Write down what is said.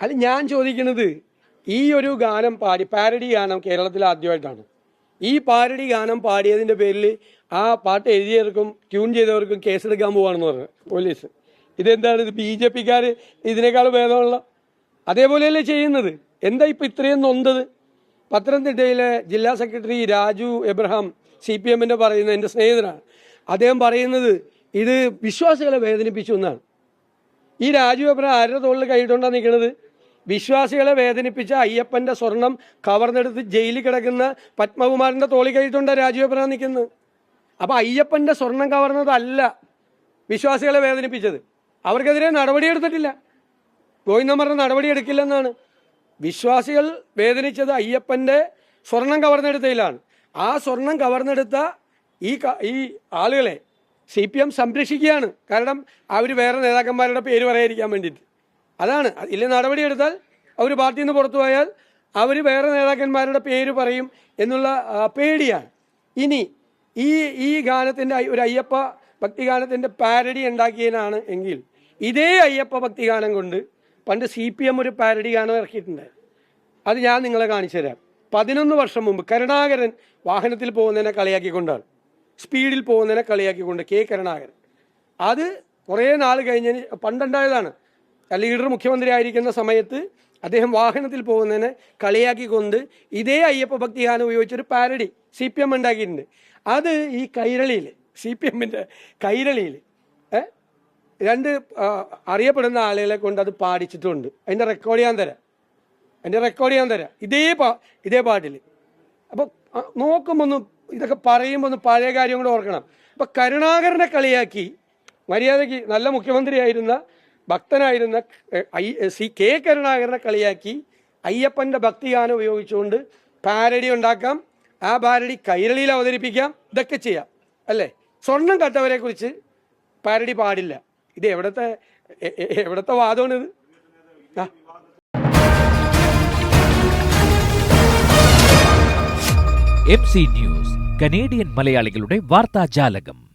അല്ല ഞാൻ ചോദിക്കുന്നത് ഈ ഒരു ഗാനം പാടി പാരഡി ഗാനം കേരളത്തിൽ ആദ്യമായിട്ടാണ്. ഈ പാരഡി ഗാനം പാടിയതിന്റെ പേരിൽ ആ പാട്ട് എഴുതിയവർക്കും ട്യൂൺ ചെയ്തവർക്കും കേസെടുക്കാൻ പോവാണെന്ന് പറഞ്ഞു പോലീസ് ഇതെന്താണ്? ഇത് ബി ജെ പിക്കാർ ഇതിനേക്കാൾ ഭേദമുള്ള അതേപോലെയല്ലേ ചെയ്യുന്നത്. എന്താ ഇപ്പം ഇത്രയും നൊന്തത് പത്തനംതിട്ടയിലെ ജില്ലാ secretary Raju Abraham C P എമ്മിന്റെ പറയുന്ന എന്റെ സ്നേഹിതനാണ്. അദ്ദേഹം പറയുന്നത് ഇത് വിശ്വാസികളെ വേദനിപ്പിച്ചു എന്നാണ്. ഈ രാജു എബ്രഹാം ആരുടെ തോളിൽ കൈയിട്ടുകൊണ്ടാണ് നിൽക്കുന്നത്? വിശ്വാസികളെ വേദനിപ്പിച്ച അയ്യപ്പന്റെ സ്വർണം കവർന്നെടുത്ത് ജയിലിൽ കിടക്കുന്ന പത്മകുമാറിന്റെ തോളി കഴിഞ്ഞിട്ടുണ്ട് രാജീവപ്രാൻ നിൽക്കുന്നത് അപ്പോൾ അയ്യപ്പന്റെ സ്വർണം കവർന്നതല്ല വിശ്വാസികളെ വേദനിപ്പിച്ചത്. അവർക്കെതിരെ നടപടിയെടുത്തിട്ടില്ല ഗോവിന്ദൻ പറഞ്ഞ നടപടി എടുക്കില്ലെന്നാണ്. വിശ്വാസികൾ വേദനിച്ചത് അയ്യപ്പന്റെ സ്വർണം കവർന്നെടുത്തതിലാണ്. ആ സ്വർണം കവർന്നെടുത്ത ഈ ഈ ആളുകളെ സി പി എം സംരക്ഷിക്കുകയാണ്. കാരണം അവർ വേറെ നേതാക്കന്മാരുടെ പേര് പറയാതിരിക്കാൻ വേണ്ടിയിട്ട്. അതാണ്. ഇല്ല നടപടിയെടുത്താൽ അവർ പാർട്ടിയിൽ നിന്ന് പുറത്തു പോയാൽ അവർ വേറെ നേതാക്കന്മാരുടെ പേര് പറയും എന്നുള്ള പേടിയാണ്. ഇനി ഈ ഈ ഗാനത്തിന്റെ ഒരു അയ്യപ്പ ഭക്തിഗാനത്തിന്റെ പാരഡി ഉണ്ടാക്കിയതിനാണ് എങ്കിൽ ഇതേ അയ്യപ്പ ഭക്തിഗാനം കൊണ്ട് പണ്ട് സി പി എം ഒരു പാരഡി ഗാനം ഇറക്കിയിട്ടുണ്ട്. അത് ഞാൻ നിങ്ങളെ കാണിച്ചു തരാം. പതിനൊന്ന് വർഷം മുമ്പ് കരുണാകരൻ വാഹനത്തിൽ പോകുന്നതിനെ കളിയാക്കിക്കൊണ്ടാണ്. സ്പീഡിൽ പോകുന്നതിനെ കളിയാക്കിക്കൊണ്ട് കെ കരുണാകരൻ. അത് കുറേ നാൾ കഴിഞ്ഞതിന് പണ്ടുണ്ടായതാണ്. ലീഡർ മുഖ്യമന്ത്രി ആയിരിക്കുന്ന സമയത്ത് അദ്ദേഹം വാഹനത്തിൽ പോകുന്നതിനെ കളിയാക്കിക്കൊണ്ട് ഇതേ അയ്യപ്പ ഭക്തിഗാനം ഉപയോഗിച്ചൊരു പാരഡി സി പി എം ഉണ്ടാക്കിയിട്ടുണ്ട്. അത് ഈ കൈരളിയിൽ സി പി എമ്മിന്റെ കൈരളിയിൽ രണ്ട് അറിയപ്പെടുന്ന ആളുകളെ കൊണ്ട് അത് പാടിച്ചിട്ടുണ്ട്. അതിന്റെ റെക്കോർഡ് ചെയ്യാൻ തരാം. അതിന്റെ റെക്കോർഡ് ചെയ്യാൻ തരാം. ഇതേ പാ ഇതേ പാട്ടിൽ അപ്പോൾ നോക്കുമ്പോൾ ഒന്ന് ഇതൊക്കെ പറയുമ്പോൾ ഒന്ന് പഴയ കാര്യം കൂടെ ഓർക്കണം. അപ്പോൾ കരുണാകരനെ കളിയാക്കി മര്യാദയ്ക്ക് നല്ല മുഖ്യമന്ത്രിയായിരുന്ന ഭക്തനായിരുന്ന ഐ സി കെ കരുണാകരനെ കളിയാക്കി അയ്യപ്പന്റെ ഭക്തിഗാനം ഉപയോഗിച്ചുകൊണ്ട് പാരഡി ഉണ്ടാക്കാം. ആ പാരഡി കൈരളിയിൽ അവതരിപ്പിക്കാം. ഇതൊക്കെ ചെയ്യാം. അല്ലേ? സ്വർണം കട്ടവരെ കുറിച്ച് പാരഡി പാടില്ല. ഇത് എവിടത്തെ എവിടത്തെ വാദമാണിത്? ആ. എം സി ന്യൂസ് കനേഡിയൻ മലയാളികളുടെ വാർത്താജാലകം.